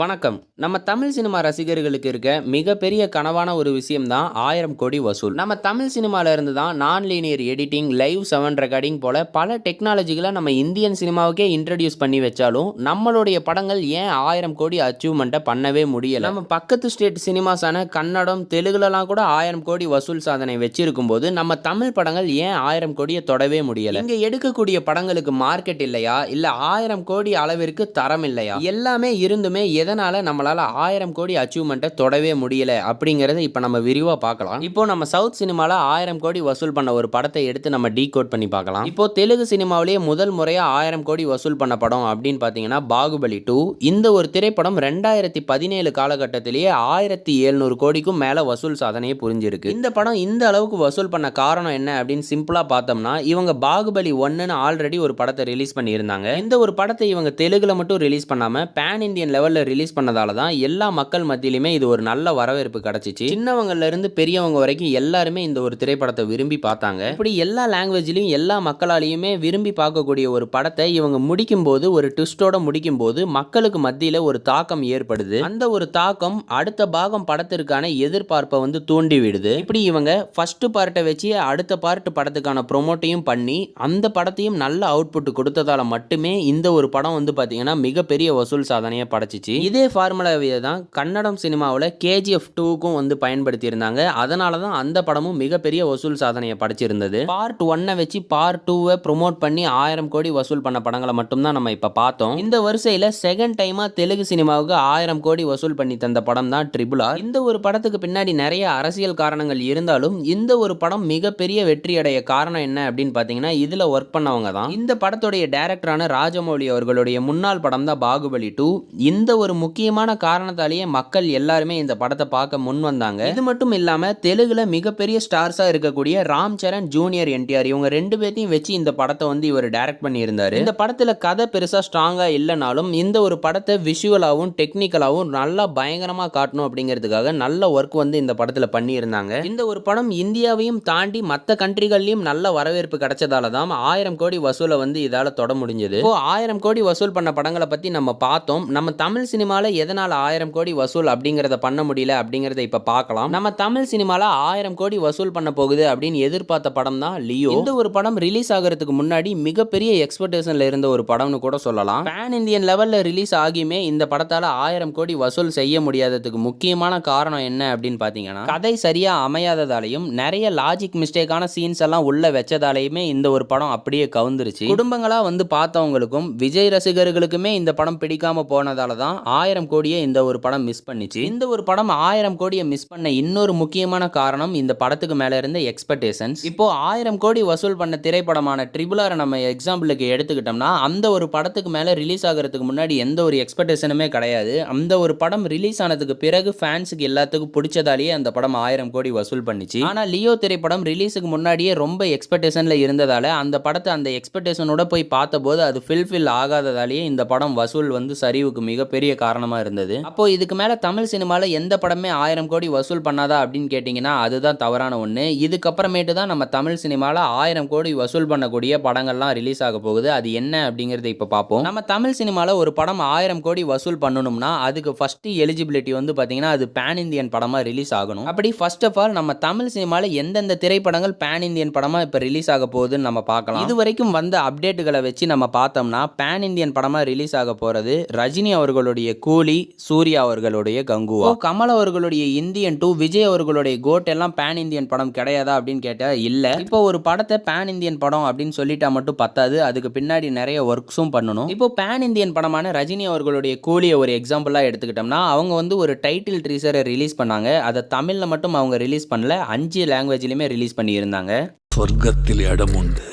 வணக்கம். நம்ம தமிழ் சினிமா ரசிகர்களுக்கு இருக்க மிகப்பெரிய கனவான ஒரு விஷயம் தான் ஆயிரம் கோடி வசூல். நம்ம தமிழ் சினிமாவில் இருந்து தான் நான் linear editing live seven recording போல பல டெக்னாலஜிகளை நம்ம இந்தியன் சினிமாவுக்கே இன்ட்ரடியூஸ் பண்ணி வச்சாலும் நம்மளுடைய படங்கள் ஏன் ஆயிரம் கோடி அச்சீவ்மெண்ட்டை பண்ணவே முடியல? நம்ம பக்கத்து ஸ்டேட் சினிமாஸான கன்னடம் தெலுங்குலலாம் கூட ஆயிரம் கோடி வசூல் சாதனை வச்சிருக்கும் போது நம்ம தமிழ் படங்கள் ஏன் ஆயிரம் கோடியை தொடவே முடியல? இங்கே எடுக்கக்கூடிய படங்களுக்கு மார்க்கெட் இல்லையா? இல்லை ஆயிரம் கோடி அளவிற்கு தரம் இல்லையா? எல்லாமே இருந்துமே எதனால் நம்மளால் ஆயிரம் கோடி அச்சீவ்மெண்ட்டை தொடவே முடியல அப்படிங்கிறத இப்போ நம்ம விரிவாக பார்க்கலாம். இப்போ நம்ம சவுத் சினிமாவில் ஆயிரம் கோடி வசூல் பண்ண ஒரு படத்தை எடுத்து நம்ம டீ கோட் பண்ணி பார்க்கலாம். இப்போ தெலுங்கு சினிமாவிலேயே முதல் முறையாக ஆயிரம் கோடி வசூல் பண்ண படம் அப்படின்னு பார்த்தீங்கன்னா பாகுபலி டூ இந்த ஒரு திரைப்படம் ரெண்டாயிரத்தி பதினேழு காலகட்டத்திலேயே ஆயிரத்தி எழுநூறு கோடிக்கும் மேலே வசூல் சாதனையை புரிஞ்சிருக்கு. இந்த படம் இந்த அளவுக்கு வசூல் பண்ண காரணம் என்ன அப்படின்னு சிம்பிளாக பார்த்தோம்னா இவங்க பாகுபலி ஒன்னுன்னு ஆல்ரெடி ஒரு படத்தை ரிலீஸ் பண்ணியிருந்தாங்க. இந்த ஒரு படத்தை இவங்க தெலுங்குல மட்டும் ரிலீஸ் பண்ணாமல் பேன் இந்தியன் லெவலில் ரிலீஸ் பண்ணதால தான் எல்லா மக்கள் மத்தியிலுமே இது ஒரு நல்ல வரவேற்பு கிடச்சிச்சு. சின்னவங்கள்லேருந்து பெரியவங்க வரைக்கும் எல்லாருமே இந்த ஒரு திரைப்படத்தை விரும்பி பார்த்தாங்க. இப்படி எல்லா லாங்குவேஜ்லேயும் எல்லா மக்களாலையுமே விரும்பி பார்க்கக்கூடிய ஒரு படத்தை இவங்க முடிக்கும் போது ஒரு ட்விஸ்டோட முடிக்கும் போது மக்களுக்கு மத்தியில் ஒரு தாக்கம் ஏற்படுது. அந்த ஒரு தாக்கம் அடுத்த பாகம் படத்திற்கான எதிர்பார்ப்பை வந்து தூண்டி விடுது. இப்படி இவங்க ஃபர்ஸ்ட் பார்ட்டை வச்சு அடுத்த பார்ட் படத்துக்கான ப்ரொமோட்டையும் பண்ணி அந்த படத்தையும் நல்ல அவுட்புட் கொடுத்ததால மட்டுமே இந்த ஒரு படம் வந்து பார்த்தீங்கன்னா மிகப்பெரிய வசூல் சாதனையை படைச்சிச்சு. இதே ஃபார்முலாவே தான் கன்னடம் சினிமாவில் கேஜிஎஃப் டூக்கும் வந்து பயன்படுத்தியிருந்தாங்க. அதனால தான் அந்த படமும் மிகப்பெரிய வசூல் சாதனையை படைச்சிருந்தது. பார்ட் ஒன்னை வச்சு பார்ட் டூவை ப்ரொமோட் பண்ணி ஆயிரம் கோடி வசூல் பண்ண படங்களை மட்டும்தான் நம்ம இப்போ பார்த்தோம். இந்த வரிசையில் செகண்ட் டைமாக தெலுங்கு சினிமாவுக்கு ஆயிரம் கோடி வசூல் பண்ணி தந்த படம் தான் ட்ரிபிள் இந்த ஒரு படத்துக்கு பின்னாடி நிறைய அரசியல் காரணங்கள் இருந்தாலும் இந்த ஒரு படம் மிகப்பெரிய வெற்றி அடைய காரணம் என்ன அப்படின்னு பார்த்தீங்கன்னா இதில் ஒர்க் பண்ணவங்க தான் இந்த படத்துடைய டேரக்டரான ராஜமௌலி அவர்களுடைய முன்னாள் படம் தான் பாகுபலி டூ இந்த ஒரு முக்கியமான காரணத்தாலேயே மக்கள் எல்லாருமே இந்த படத்தை பார்க்க முன் வந்தாங்க. இது மட்டும் இல்லாம தெலுங்குல மிகப்பெரிய ஸ்டார்ஸா இருக்கக்கூடிய ராம் சரண் ஜூனியர் என்டிஆர் இவங்க ரெண்டு பேர்த்தையும் வச்சு இந்த படத்தை வந்து இவர் டைரக்ட் பண்ணியிருந்தாரு. இந்த படத்துல கதை பெருசா ஸ்ட்ராங்கா இல்லைனாலும் இந்த ஒரு படத்தை விஷுவலாகவும் டெக்னிக்கலாகவும் நல்லா பயங்கரமா காட்டணும் அப்படிங்கிறதுக்காக நல்ல ஒர்க் வந்து இந்த படத்துல பண்ணியிருந்தாங்க. இந்த ஒரு படம் இந்தியாவையும் தாண்டி மற்ற கண்ட்ரிகள்லயும் நல்ல வரவேற்பு கிடைச்சதால தான் ஆயிரம் கோடி வசூலை வந்து இதால தொட முடிஞ்சது. ஆயிரம் கோடி வசூல் பண்ண படங்களை பத்தி நம்ம பார்த்தோம். நம்ம தமிழ் சினிமாவில் எதனால் ஆயிரம் கோடி வசூல் அப்படிங்கிறத பண்ண முடியல அப்படிங்கிறத இப்போ பார்க்கலாம் நம்ம தமிழ் சினிமாவில் ஆயிரம் கோடி வசூல் பண்ண போகுது அப்படின்னு எதிர்பார்த்த படம் தான் லியோ. இந்த ஒரு படம் ரிலீஸ் ஆகிறதுக்கு முன்னாடி மிகப்பெரிய எக்ஸ்பெக்டேஷனில் இருந்த ஒரு படம்னு கூட சொல்லலாம். பேன் இந்தியன் லெவலில் ரிலீஸ் ஆகியுமே இந்த படத்தால் ஆயிரம் கோடி வசூல் செய்ய முடியாததுக்கு முக்கியமான காரணம் என்ன அப்படின்னு பார்த்தீங்கன்னா கதை சரியாக அமையாததாலையும் நிறைய லாஜிக் மிஸ்டேக்கான சீன்ஸ் எல்லாம் உள்ள வச்சதாலையுமே இந்த ஒரு படம் அப்படியே கவுந்துருச்சு. குடும்பங்களாக வந்து பார்த்தவங்களுக்கும் விஜய் ரசிகர்களுக்குமே இந்த படம் பிடிக்காம போனதால தான் ஆயிரம் கோடியை இந்த ஒரு படம் மிஸ் பண்ணிச்சு. இந்த ஒரு படம் ஆயிரம் கோடியை மிஸ் பண்ண இன்னொரு முக்கியமான காரணம் இந்த படத்துக்கு மேலே இருந்த எக்ஸ்பெக்டேஷன்ஸ் இப்போ ஆயிரம் கோடி வசூல் பண்ண திரைப்படமான ட்ரிபிளாரை நம்ம எக்ஸாம்பிளுக்கு எடுத்துக்கிட்டோம்னா அந்த ஒரு படத்துக்கு மேலே ரிலீஸ் ஆகிறதுக்கு முன்னாடி எந்த ஒரு எக்ஸ்பெக்டேஷனுமே கிடையாது. அந்த ஒரு படம் ரிலீஸ் ஆனதுக்கு பிறகு ஃபேன்ஸுக்கு எல்லாத்துக்கும் பிடிச்சதாலேயே அந்த படம் ஆயிரம் கோடி வசூல் பண்ணிச்சு. ஆனால் லியோ திரைப்படம் ரிலீஸுக்கு முன்னாடியே ரொம்ப எக்ஸ்பெக்டேஷனில் இருந்ததால் அந்த படத்தை அந்த எக்ஸ்பெக்டேஷனோட போய் பார்த்தபோது அது ஃபில்ஃபில் ஆகாததாலேயே இந்த படம் வசூல் வந்து சரிவுக்கு மிகப்பெரிய காரணமா இருந்தது. அப்போ இதுக்கு மேல தமிழ் சினிமாவில் எந்த படமே ஆயிரம் கோடி வசூல் பண்ணாதா அப்படின்னு கேட்டிங்கன்னா அதுதான் தவறான ஒன்று இதுக்கப்புறமேட்டு தான் நம்ம தமிழ் சினிமாவில் ஆயிரம் கோடி வசூல் பண்ணக்கூடிய படங்கள்லாம் ரிலீஸ் ஆக போகுது. அது என்ன அப்படிங்கிறத இப்போ பார்ப்போம். நம்ம தமிழ் சினிமாவில் ஒரு படம் ஆயிரம் கோடி வசூல் பண்ணணும்னா அதுக்கு ஃபர்ஸ்ட் எலிஜிபிலிட்டி வந்து பார்த்தீங்கன்னா அது பேன் இந்தியன் படமா ரிலீஸ் ஆகணும். அப்படி ஃபர்ஸ்ட் ஆஃப் ஆல் நம்ம தமிழ் சினிமாவில் எந்தெந்த திரைப்படங்கள் பேன் இந்தியன் படமா இப்போ ரிலீஸ் ஆக போகுதுன்னு நம்ம பார்க்கலாம். இது வரைக்கும் வந்த அப்டேட்டுகளை வச்சு நம்ம பார்த்தோம்னா பேன் இந்தியன் படமா ரிலீஸ் ஆக போகிறது ரஜினி அவர்களுடைய அவர்களுடைய கூலி சூர்யா அவர்களுடைய கங்குவா. கமல் அவர்களுடைய இந்தியன் டூ விஜய் அவர்களுடைய கோட் எல்லாம் பேன் இந்தியன் படம் கிடையாதா அப்படின்னு கேட்டால் இல்லை. இப்போ ஒரு படத்தை பேன் இந்தியன் படம் அப்படின்னு சொல்லிட்டா மட்டும் பத்தாது. அதுக்கு பின்னாடி நிறைய ஒர்க்ஸும் பண்ணணும். இப்போ பேன் இந்தியன் படமான ரஜினி அவர்களுடைய கூலியை ஒரு எக்ஸாம்பிளாக எடுத்துக்கிட்டோம்னா அவங்க வந்து ஒரு டைட்டில் ட்ரீசரை ரிலீஸ் பண்ணாங்க. அதை தமிழில் மட்டும் அவங்க ரிலீஸ் பண்ணல அஞ்சு லாங்குவேஜ்லையுமே ரிலீஸ் பண்ணியிருந்தாங்க. சொர்க்கத்தில் இடம் உண்டு.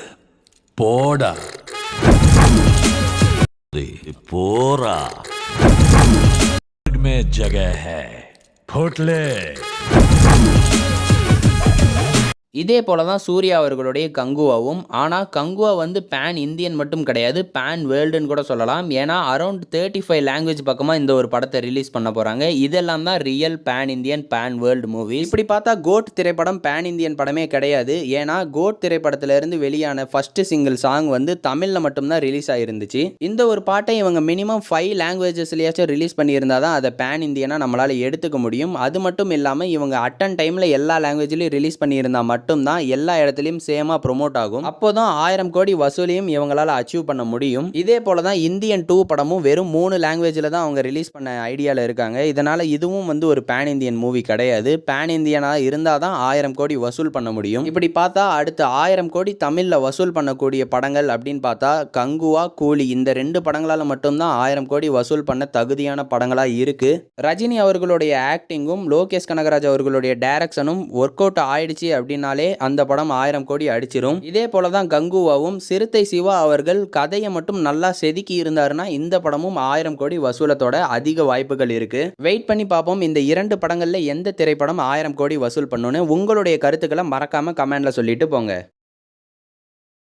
போடா. போரா जगह है। फुटले இதே போல தான் சூர்யா அவர்களுடைய கங்குவாவும். ஆனால் கங்குவா வந்து பேன் இந்தியன் மட்டும் கிடையாது பேன் வேர்ல்டுன்னு கூட சொல்லலாம். ஏன்னா அரௌண்ட் தேர்ட்டி ஃபைவ் லாங்குவேஜ் பக்கமாக இந்த ஒரு படத்தை ரிலீஸ் பண்ண போகிறாங்க இதெல்லாம் தான் real pan Indian pan world movie இப்படி பார்த்தா கோட் திரைப்படம் பேன் இந்தியன் படமே கிடையாது. ஏன்னா கோட் திரைப்படத்திலிருந்து வெளியான ஃபர்ஸ்ட் சிங்கிள் சாங் வந்து தமிழில் மட்டும்தான் ரிலீஸ் ஆகிருந்துச்சு இந்த ஒரு பாட்டை இவங்க மினிமம் ஃபைவ் லாங்குவேஜஸ்லையாச்சும் ரிலீஸ் பண்ணியிருந்தா தான் அதை பேன் இந்தியனாக நம்மளால் எடுத்துக்க முடியும். அது மட்டும் இல்லாமல் இவங்க அட்டன் டைமில் எல்லா லாங்குவேஜ்லையும் ரிலீஸ் பண்ணியிருந்தா மட்டும்தான் எல்லா இடத்துலையும் சேமாக ப்ரொமோட் ஆகும். அப்போ தான் ஆயிரம் கோடி வசூலையும் இவங்களால் அச்சீவ் பண்ண முடியும். இதே போல தான் இந்தியன் டூ படமும் வெறும் மூணு லாங்குவேஜில் தான் அவங்க ரிலீஸ் பண்ண ஐடியாவில் இருக்காங்க. இதனால் இதுவும் வந்து ஒரு பேன் இந்தியன் மூவி கிடையாது. பேன் இந்தியனாக இருந்தால் தான் ஆயிரம் கோடி வசூல் பண்ண முடியும். இப்படி பார்த்தா அடுத்து ஆயிரம் கோடி தமிழில் வசூல் பண்ணக்கூடிய படங்கள் அப்படின்னு பார்த்தா கங்குவா கூலி இந்த ரெண்டு படங்களால் மட்டும்தான் ஆயிரம் கோடி வசூல் பண்ண தகுதியான படங்களாக இருக்கு. ரஜினி அவர்களுடைய ஆக்டிங்கும் லோகேஷ் கனகராஜ் அவர்களுடைய டைரக்ஷனும் ஒர்க் அவுட் ஆயிடுச்சு பண்ணாலே அந்த படம் ஆயிரம் கோடி அடிச்சிரும். இதே போல தான் கங்குவாவும் சிறுத்தை சிவா அவர்கள் கதையை மட்டும் நல்லா செதுக்கி இருந்தாருன்னா இந்த படமும் ஆயிரம் கோடி வசூலத்தோட அதிக வாய்ப்புகள் இருக்கு. வெயிட் பண்ணி பார்ப்போம். இந்த இரண்டு படங்கள்ல எந்த திரைப்படம் ஆயிரம் கோடி வசூல் பண்ணுன்னு உங்களுடைய கருத்துக்களை மறக்காம கமெண்ட்ல சொல்லிட்டு போங்க.